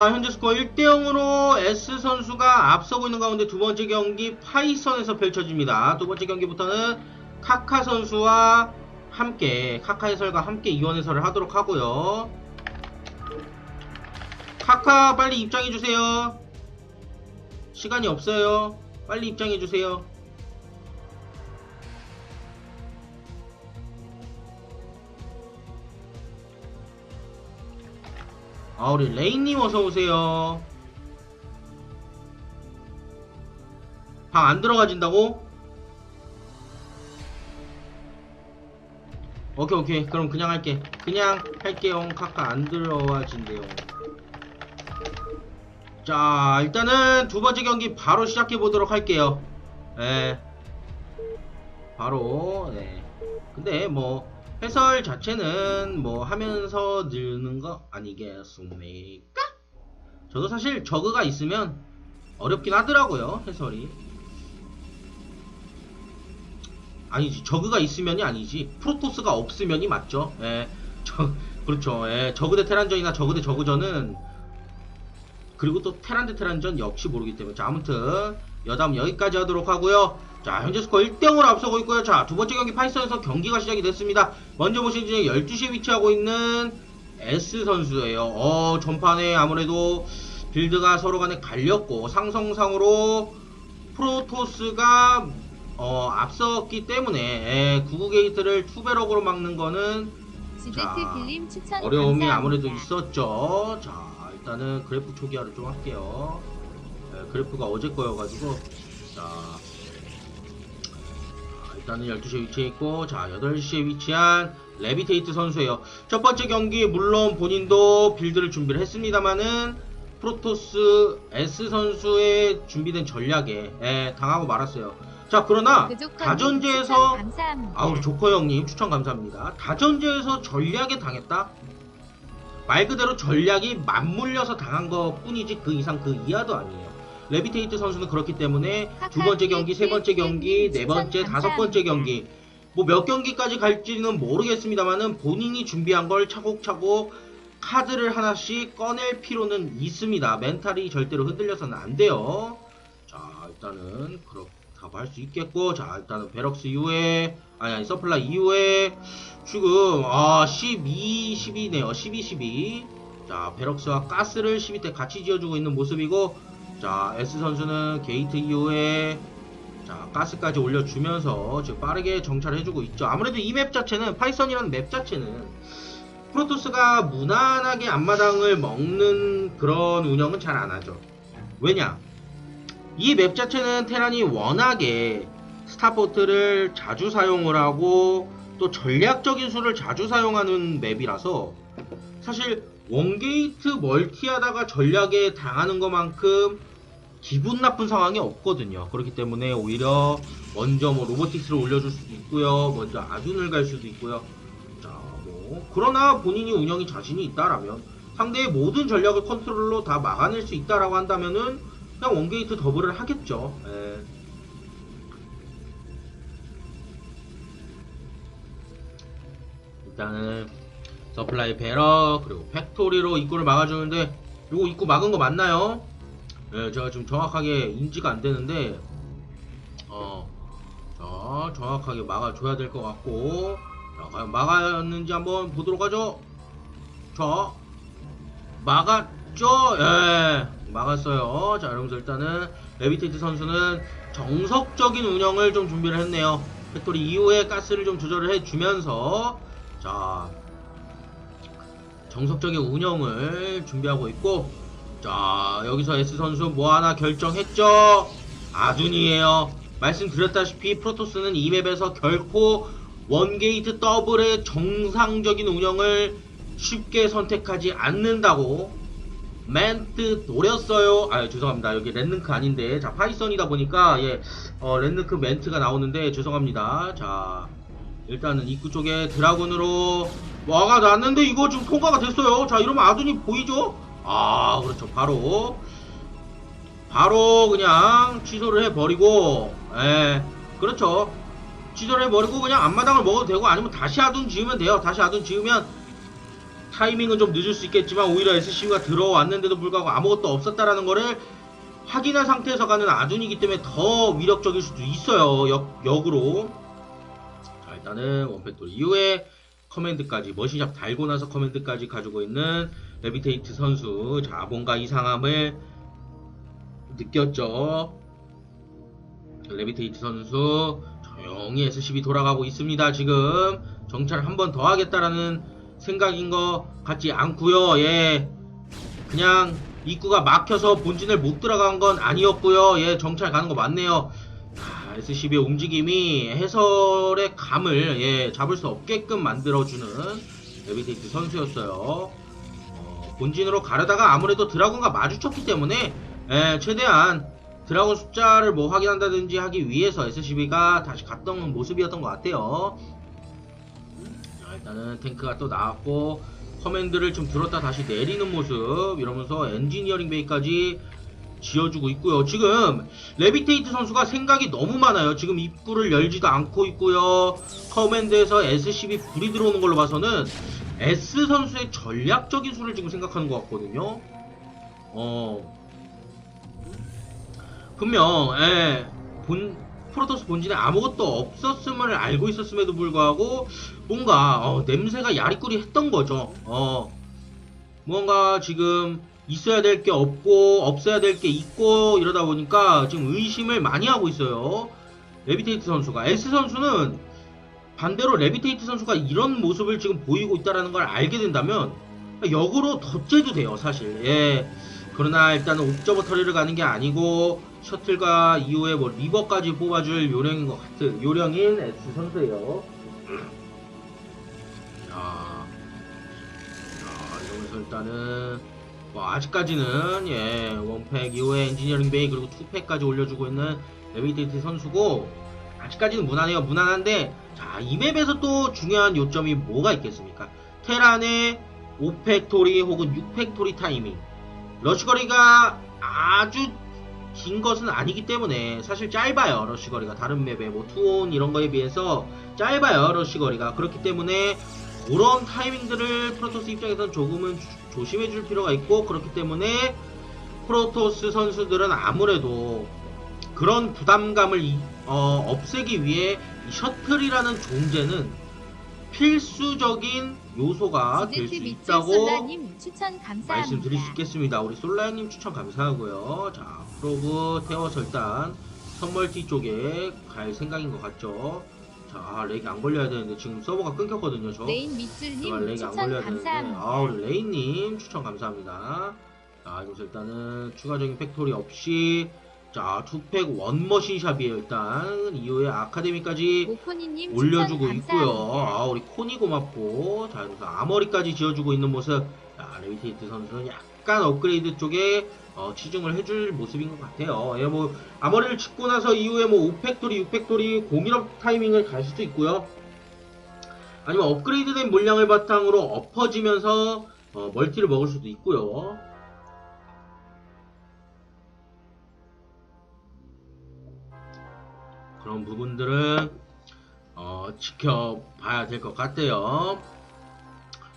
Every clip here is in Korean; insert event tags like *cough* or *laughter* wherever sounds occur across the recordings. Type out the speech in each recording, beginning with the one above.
아, 현재 스코어 1대0으로 S 선수가 앞서고 있는 가운데 두 번째 경기 파이선에서 펼쳐집니다. 두 번째 경기부터는 카카 선수와 함께, 카카 해설과 함께 이원 해설을 하도록 하고요. 카카 빨리 입장해주세요. 시간이 없어요. 빨리 입장해주세요. 아, 우리 레인님 어서오세요. 방 안 들어가진다고? 오케이, 오케이. 그럼 그냥 할게. 그냥 할게요. 카카 안 들어와진대요. 자, 일단은 두 번째 경기 바로 시작해 보도록 할게요. 예. 바로, 네. 근데 뭐, 해설 자체는 뭐 하면서 느는 거 아니겠습니까? 저도 사실 저그가 있으면 어렵긴 하더라고요, 해설이. 아니지, 저그가 있으면이 아니지. 프로토스가 없으면이 맞죠. 예. 저, 그렇죠. 예. 저그 대 테란전이나 저그 대 저그전은 그리고 또 테란 대 테란전 역시 모르기 때문에. 자, 아무튼 여담 여기까지 하도록 하고요. 자, 현재 스코어 1대0으로 앞서고 있고요. 자, 두 번째 경기 파이썬에서 경기가 시작이 됐습니다. 먼저 보신 중에 12시에 위치하고 있는 S 선수예요. 어, 전판에 아무래도 빌드가 서로 간에 갈렸고 상성상으로 프로토스가 어, 앞섰기 때문에 예, 99 게이트를 투베럭으로 막는 거는 자, 어려움이 감사합니다. 아무래도 있었죠. 자, 일단은 그래프 초기화를 좀 할게요. 예, 그래프가 어제 거여가지고, 자, 아, 일단은 12시에 위치해 있고, 자, 8시에 위치한 레비테이트 선수예요. 첫 번째 경기, 물론 본인도 빌드를 준비를 했습니다만은, 프로토스 S 선수의 준비된 전략에 예, 당하고 말았어요. 자, 그러나, 그조커님 다전제에서. 아, 우리 조커 형님 추천 감사합니다. 다전제에서 전략에 당했다? 말 그대로 전략이 맞물려서 당한 것 뿐이지 그 이상 그 이하도 아니에요. 레비테이트 선수는 그렇기 때문에 두 번째 경기, 세 번째 경기, 네 번째, 다섯 번째 경기 뭐 몇 경기까지 갈지는 모르겠습니다만은 본인이 준비한 걸 차곡차곡 카드를 하나씩 꺼낼 필요는 있습니다. 멘탈이 절대로 흔들려서는 안 돼요. 자, 일단은 그렇다고 할 수 있겠고, 자, 일단은 베럭스 이후에, 아니, 아니, 서플라이 이후에, 지금, 아, 12, 12네요. 12, 12. 자, 베럭스와 가스를 12대 같이 지어주고 있는 모습이고, 자, S 선수는 게이트 이후에, 자, 가스까지 올려주면서 지금 빠르게 정찰해주고 있죠. 아무래도 이 맵 자체는, 파이썬이라는 맵 자체는, 프로토스가 무난하게 앞마당을 먹는 그런 운영은 잘 안 하죠. 왜냐? 이 맵 자체는 테란이 워낙에 스타포트를 자주 사용을 하고 또 전략적인 수를 자주 사용하는 맵이라서 사실 원게이트 멀티하다가 전략에 당하는 것만큼 기분 나쁜 상황이 없거든요. 그렇기 때문에 오히려 먼저 뭐 로보틱스를 올려줄 수도 있고요. 먼저 아둔을 갈 수도 있고요. 자, 뭐 그러나 본인이 운영이 자신이 있다라면 상대의 모든 전략을 컨트롤로 다 막아낼 수 있다라고 한다면은 그냥 원게이트 더블을 하겠죠. 예. 일단은 서플라이 베러 그리고 팩토리로 입구를 막아주는데 이거 입구 막은 거 맞나요? 예, 제가 지금 정확하게 인지가 안 되는데 어, 자 정확하게 막아줘야 될 것 같고 자, 과연 막았는지 한번 보도록 하죠. 자, 막았죠? 예, 막았어요. 자, 여러분들 일단은 레비테이트 선수는 정석적인 운영을 좀 준비를 했네요. 팩토리 이후에 가스를 좀 조절을 해주면서 자, 정석적인 운영을 준비하고 있고 자, 여기서 S 선수 뭐 하나 결정했죠? 아둔이에요. 말씀드렸다시피 프로토스는 이 맵에서 결코 원게이트 더블의 정상적인 운영을 쉽게 선택하지 않는다고 멘트 노렸어요. 아 죄송합니다. 여기 랜능크 아닌데 자 파이썬이다 보니까 예 어, 랜능크 멘트가 나오는데 죄송합니다. 자 일단은 입구 쪽에 드라군으로 와가 났는데 이거 지금 통과가 됐어요. 자 이러면 아둔이 보이죠? 아 그렇죠. 바로 바로 그냥 취소를 해버리고 예 그렇죠. 취소를 해버리고 그냥 앞마당을 먹어도 되고 아니면 다시 아둔 지으면 돼요. 다시 아둔 지으면 타이밍은 좀 늦을 수 있겠지만 오히려 SCB가 들어왔는데도 불구하고 아무것도 없었다라는 거를 확인한 상태에서 가는 아둔이기 때문에 더 위력적일 수도 있어요. 역, 역으로. 자, 일단은 원팩토리 이후에 커맨드까지, 머신샵 달고 나서 커맨드까지 가지고 있는 레비테이트 선수. 자, 뭔가 이상함을 느꼈죠. 레비테이트 선수 조용히 SCB 돌아가고 있습니다. 지금 정찰 한 번 더 하겠다라는 생각인 것 같지 않고요. 예, 그냥 입구가 막혀서 본진을 못 들어간 건 아니었고요. 예, 정찰 가는 거 맞네요. 아, SCB의 움직임이 해설의 감을 예, 잡을 수 없게끔 만들어주는 레비테이트 선수였어요. 어, 본진으로 가려다가 아무래도 드라군과 마주쳤기 때문에 예, 최대한 드라군 숫자를 뭐 확인한다든지 하기 위해서 SCB가 다시 갔던 모습이었던 것 같아요. 자, 일단은 탱크가 또 나왔고 커맨드를 좀 들었다 다시 내리는 모습 이러면서 엔지니어링 베이까지 지어주고 있고요. 지금 레비테이트 선수가 생각이 너무 많아요. 지금 입구를 열지도 않고 있고요. 커맨드에서 SCB 불이 들어오는 걸로 봐서는 S 선수의 전략적인 수를 지금 생각하는 것 같거든요. 어, 분명 예, 본 프로토스 본진에 아무것도 없었음을 알고 있었음에도 불구하고 뭔가 어, 냄새가 야리꾸리 했던 거죠. 어, 뭔가 지금 있어야 될 게 없고 없어야 될 게 있고 이러다 보니까 지금 의심을 많이 하고 있어요. 레비테이트 선수가 S 선수는 반대로 레비테이트 선수가 이런 모습을 지금 보이고 있다라는 걸 알게 된다면 역으로 덧째도 돼요 사실. 예. 그러나 일단은 옵저버 터리를 가는 게 아니고 셔틀과 이후에 뭐 리버까지 뽑아줄 요령인 것 같은 요령인 S 선수예요. *clears throat* 자, 자 이러면서 일단은 뭐 아직까지는 예 원팩 이후에 엔지니어링 베이 그리고 투팩까지 올려주고 있는 레비테이트 선수고 아직까지는 무난해요. 무난한데 자 이 맵에서 또 중요한 요점이 뭐가 있겠습니까? 테란의 5팩토리 혹은 6팩토리 타이밍. 러시거리가 아주 긴 것은 아니기 때문에 사실 짧아요 러시거리가. 다른 맵에 뭐 투온 이런 거에 비해서 짧아요 러시거리가. 그렇기 때문에 그런 타이밍들을 프로토스 입장에서는 조금은 조- 조심해 줄 필요가 있고 그렇기 때문에 프로토스 선수들은 아무래도 그런 부담감을 이- 어, 없애기 위해 이 셔틀이라는 존재는 필수적인 요소가 될 수 있다고. 말씀드릴 수 있겠습니다. 우리 솔라님 추천 감사하고요. 자, 프로브 태워서 일단 선멀티 쪽에 갈 생각인 것 같죠. 자, 아, 렉이 안 걸려야 되는데 지금 서버가 끊겼거든요. 저. 레인 제발 밑줄님 렉이 안 추천 걸려야 되는데. 감사합니다. 아, 우리 레인님 추천 감사합니다. 자, 여기서 일단은 추가적인 팩토리 없이 자, 투팩 원머신샵이에요. 일단 이후에 아카데미까지 모코니님 올려주고 추천 있고요. 감사합니다. 아, 우리 코니 고맙고. 자, 그래서 아머리까지 지어주고 있는 모습. 자, 레비테이트 선수는 약간 업그레이드 쪽에 어, 치중을 해줄 모습인 것 같아요. 예, 뭐, 아머리를 짓고 나서 이후에 뭐, 5팩토리, 6팩토리 공일업 타이밍을 갈 수도 있고요. 아니면 업그레이드된 물량을 바탕으로 엎어지면서 어, 멀티를 먹을 수도 있고요. 그런 부분들은 어, 지켜봐야 될 것 같아요.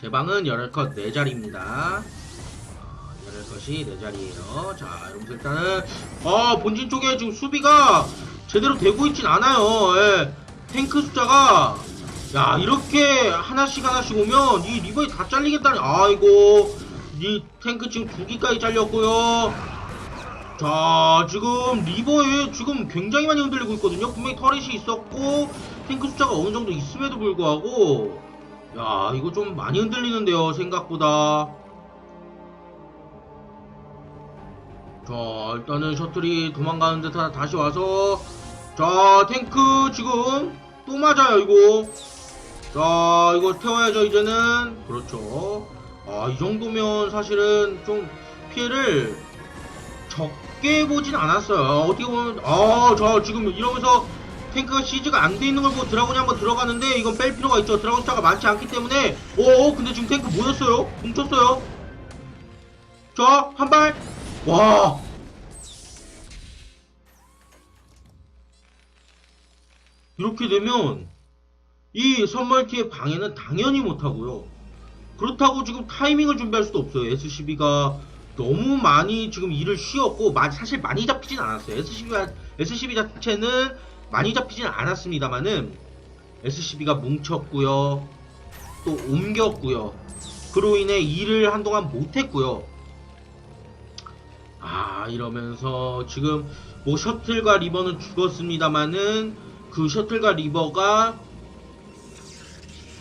제 방은 열혈 컷 4자리입니다. 어, 열혈 컷이 4자리에요. 자, 여러분들 일단은, 어, 본진 쪽에 지금 수비가 제대로 되고 있진 않아요. 예. 탱크 숫자가, 야, 이렇게 하나씩 하나씩 오면 이 리버이 다 잘리겠다니, 아이고, 이 탱크 지금 두 기까지 잘렸고요. 자, 지금 리버에 지금 굉장히 많이 흔들리고 있거든요. 분명히 터렛이 있었고, 탱크 숫자가 어느 정도 있음에도 불구하고, 야, 이거 좀 많이 흔들리는데요, 생각보다. 자, 일단은 셔틀이 도망가는 듯 다시 와서, 자, 탱크 지금 또 맞아요, 이거. 자, 이거 태워야죠, 이제는. 그렇죠. 아, 이 정도면 사실은 좀 피해를 적 게 보진 않았어요. 어떻게 보면, 아, 저 지금 이러면서 탱크가 시즈가 안 돼 있는 걸 보고 드라곤이 한번 들어가는데 이건 뺄 필요가 있죠. 드라곤 숫자가 많지 않기 때문에. 오, 근데 지금 탱크 모였어요. 뭉쳤어요. 자, 한 발. 와. 이렇게 되면 이 선멀티의 방해는 당연히 못하고요. 그렇다고 지금 타이밍을 준비할 수도 없어요. SCB가 너무 많이 지금 일을 쉬었고 마- 사실 많이 잡히진 않았어요. SCB가 SCB 자체는 많이 잡히진 않았습니다만은 SCB가 뭉쳤고요. 또 옮겼고요. 그로 인해 일을 한동안 못했고요. 아 이러면서 지금 뭐 셔틀과 리버는 죽었습니다만은 그 셔틀과 리버가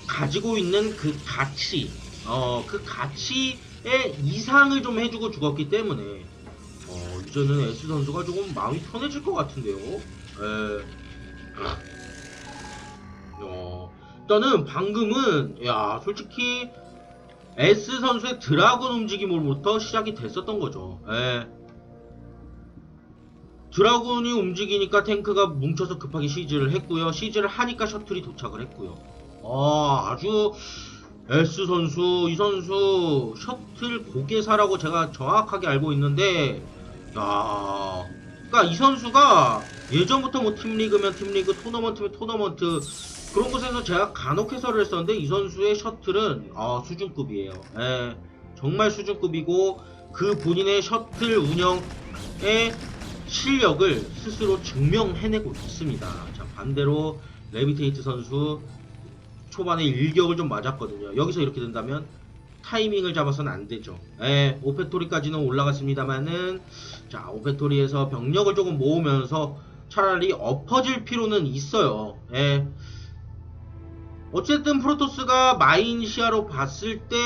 가지고 있는 그 가치, 어, 그 가치의 이상을 좀 해주고 죽었기 때문에, 어, 이제는 S 선수가 조금 마음이 편해질 것 같은데요. 에. 어, 일단은 방금은, 야, 솔직히, S 선수의 드라군 움직임으로부터 시작이 됐었던 거죠. 에. 드라군이 움직이니까 탱크가 뭉쳐서 급하게 시즈를 했고요. 시즈를 하니까 셔틀이 도착을 했고요. 아, 아주 S 선수, 이 선수 셔틀 고개사라고 제가 정확하게 알고 있는데, 야, 그러니까 이 선수가 예전부터 뭐 팀리그면 팀리그, 토너먼트면 토너먼트 그런 곳에서 제가 간혹 해설을 했었는데 이 선수의 셔틀은 아, 수준급이에요. 예, 정말 수준급이고 그 본인의 셔틀 운영의 실력을 스스로 증명해내고 있습니다. 자, 반대로 레비테이트 선수 초반에 일격을 좀 맞았거든요. 여기서 이렇게 된다면 타이밍을 잡아서는 안 되죠. 예, 오페토리까지는 올라갔습니다만은 자, 오페토리에서 병력을 조금 모으면서 차라리 엎어질 필요는 있어요. 예. 어쨌든 프로토스가 마인 시야로 봤을 때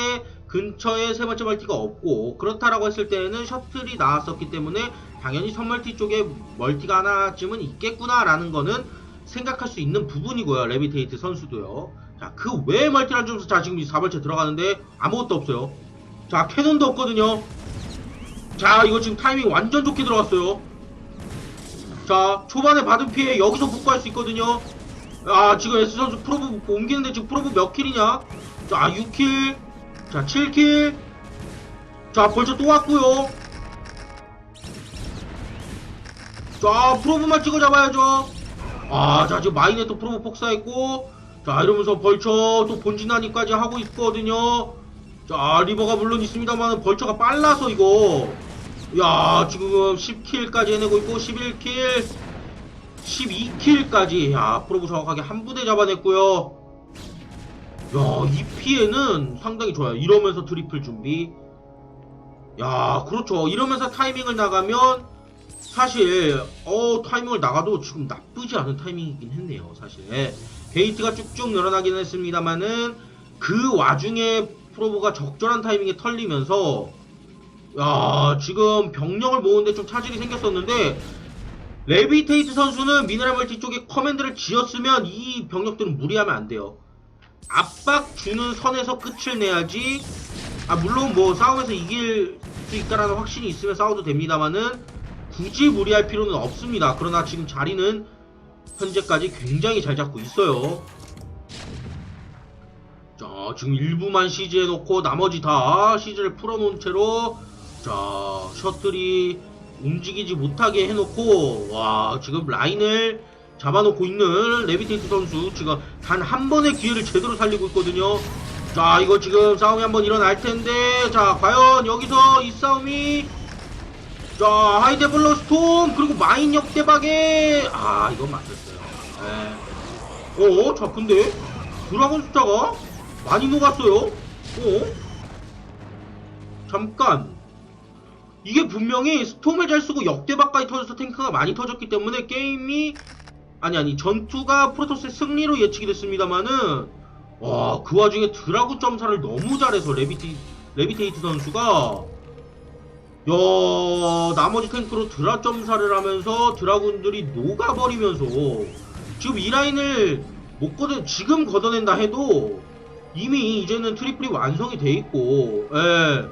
근처에 세 번째 멀티가 없고 그렇다라고 했을 때는 셔틀이 나왔었기 때문에 당연히 선멀티 쪽에 멀티가 하나쯤은 있겠구나라는 거는 생각할 수 있는 부분이고요. 레비테이트 선수도요. 자, 그 외에 안 주면서 자, 지금 이 4벌째 들어가는데 아무것도 없어요. 자, 캐논도 없거든요. 자, 이거 지금 타이밍 완전 좋게 들어갔어요. 자, 초반에 받은 피해 여기서 복구할 수 있거든요. 아, 지금 S 선수 프로브 옮기는데 지금 프로브 몇 킬이냐? 자, 6킬. 자, 7킬. 자, 벌써 또 왔고요. 자, 프로브만 찍어 잡아야죠. 아, 자, 지금 마인에 또 프로브 폭사했고, 자, 이러면서 벌처 또 본진하니까지 하고 있거든요. 자, 리버가 물론 있습니다만, 벌처가 빨라서 이거. 야, 지금 10킬까지 해내고 있고, 11킬, 12킬까지. 야, 프로브 정확하게 한 부대 잡아냈고요. 야, 이 피해는 상당히 좋아요. 이러면서 트리플 준비. 야, 그렇죠. 이러면서 타이밍을 나가면, 사실 어 타이밍을 나가도 지금 나쁘지 않은 타이밍이긴 했네요 사실 예. 게이트가 쭉쭉 늘어나긴 했습니다만은 그 와중에 프로브가 적절한 타이밍에 털리면서 야 지금 병력을 모으는데 좀 차질이 생겼었는데 레비테이트 선수는 미네랄 멀티 쪽에 커맨드를 지었으면 이 병력들은 무리하면 안 돼요 압박 주는 선에서 끝을 내야지 아 물론 뭐 싸움에서 이길 수 있다라는 확신이 있으면 싸워도 됩니다만은 굳이 무리할 필요는 없습니다. 그러나 지금 자리는 현재까지 굉장히 잘 잡고 있어요. 자, 지금 일부만 시즈해 놓고 나머지 다 시즈를 풀어놓은 채로 자, 셔틀이 움직이지 못하게 해놓고 와, 지금 라인을 잡아놓고 있는 레비테이트 선수 지금 단 한 번의 기회를 제대로 살리고 있거든요. 자, 이거 지금 싸움이 한번 일어날 텐데 자, 과연 여기서 이 싸움이 자 하이데블러 스톰 그리고 마인 역대박에 아 이건 맞았 어? 자 근데 드라곤 숫자가 많이 녹았어요 어? 잠깐 이게 분명히 스톰을 잘 쓰고 역대박까지 터져서 탱크가 많이 터졌기 때문에 게임이 아니 아니 전투가 프로토스의 승리로 예측이 됐습니다만은 와 그 와중에 드라군 점사를 너무 잘해서 레비티, 레비테이트 선수가 야 나머지 탱크로 드라 점사를 하면서 드라군들이 녹아버리면서 지금 이 라인을 못 걷어 지금 걷어낸다 해도 이미 이제는 트리플이 완성이 돼 있고 예.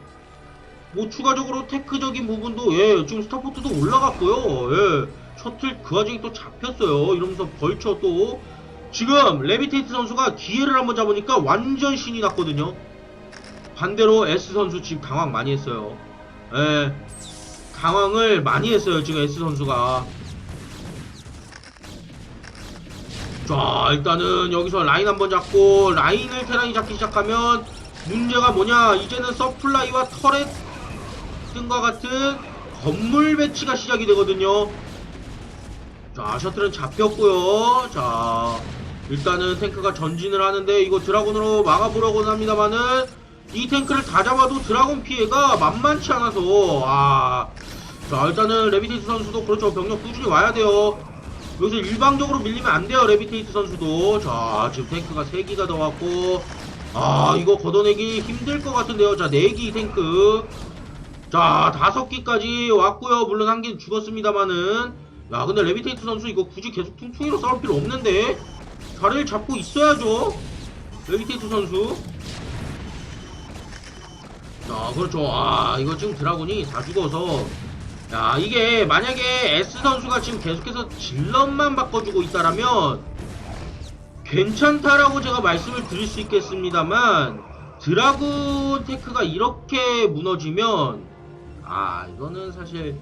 뭐 추가적으로 테크적인 부분도 예 지금 스타포트도 올라갔고요 예. 셔틀 그 와중에 또 잡혔어요. 이러면서 벌쳐 또. 지금 레비테이트 선수가 기회를 한번 잡으니까 완전 신이 났거든요. 반대로 S 선수 지금 당황 많이 했어요. 예, 당황을 많이 했어요 지금 S 선수가 자 일단은 여기서 라인 한번 잡고 라인을 테란이 잡기 시작하면 문제가 뭐냐? 이제는 서플라이와 터렛 등과 같은 건물 배치가 시작이 되거든요. 자 셔틀은 잡혔고요. 자 일단은 탱크가 전진을 하는데 이거 드라곤으로 막아보려고는 합니다만은 이 탱크를 다 잡아도 드라곤 피해가 만만치 않아서 아, 자 일단은 레비테이트 선수도 그렇죠. 병력 꾸준히 와야 돼요 여기서 일방적으로 밀리면 안 돼요 레비테이트 선수도. 자 지금 탱크가 3기가 더 왔고. 아 이거 걷어내기 힘들 것 같은데요. 자 4기 탱크. 자 다섯 기까지 왔고요. 물론 한 개는 죽었습니다만은 야 근데 레비테이트 선수 이거 굳이 계속 퉁퉁이로 싸울 필요 없는데. 자리를 잡고 있어야죠. 레비테이트 선수. 자 그렇죠. 아 이거 지금 드라군이 다 죽어서 야 이게 만약에 S 선수가 지금 계속해서 질럿만 바꿔주고 있다라면 괜찮다라고 제가 말씀을 드릴 수 있겠습니다만 드라군 테크가 이렇게 무너지면 아 이거는 사실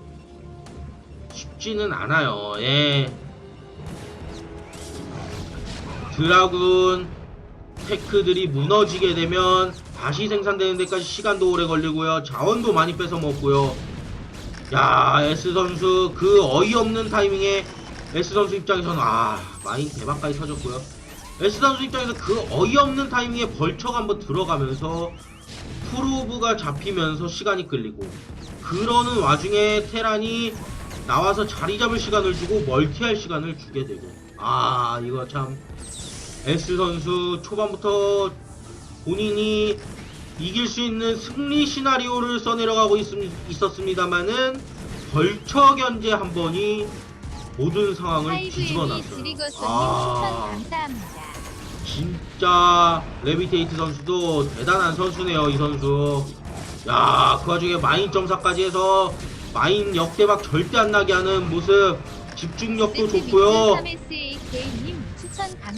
쉽지는 않아요. 예. 드라군 테크들이 무너지게 되면 다시 생산되는 데까지 시간도 오래 걸리고요. 자원도 많이 뺏어 먹고요 야 S 선수 그 어이없는 타이밍에 S 선수 입장에서는 아 마인 대박까지 터졌고요. S 선수 입장에서 그 어이없는 타이밍에 벌처가 한번 들어가면서 프로브가 잡히면서 시간이 끌리고 그러는 와중에 테란이 나와서 자리 잡을 시간을 주고 멀티할 시간을 주게 되고 아 이거 참 S 선수 초반부터 본인이 이길 수 있는 승리 시나리오를 써내려가고 있, 있었습니다만은 벌처 견제 한 번이 모든 상황을 뒤집어 놨어요. 아. 진짜 레비테이트 선수도 대단한 선수네요, 이 선수. 야, 그 와중에 마인 점사까지 해서 마인 역대박 절대 안 나게 하는 모습, 집중력도 좋고요.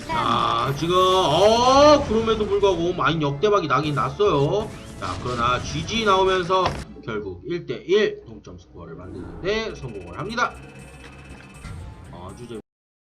자, 지금 어 그럼에도 불구하고 마인 역대박이 나긴 났어요. 자, 그러나 GG 나오면서 결국 1대1 동점 스코어를 만드는데 성공을 합니다. 아주 재밌.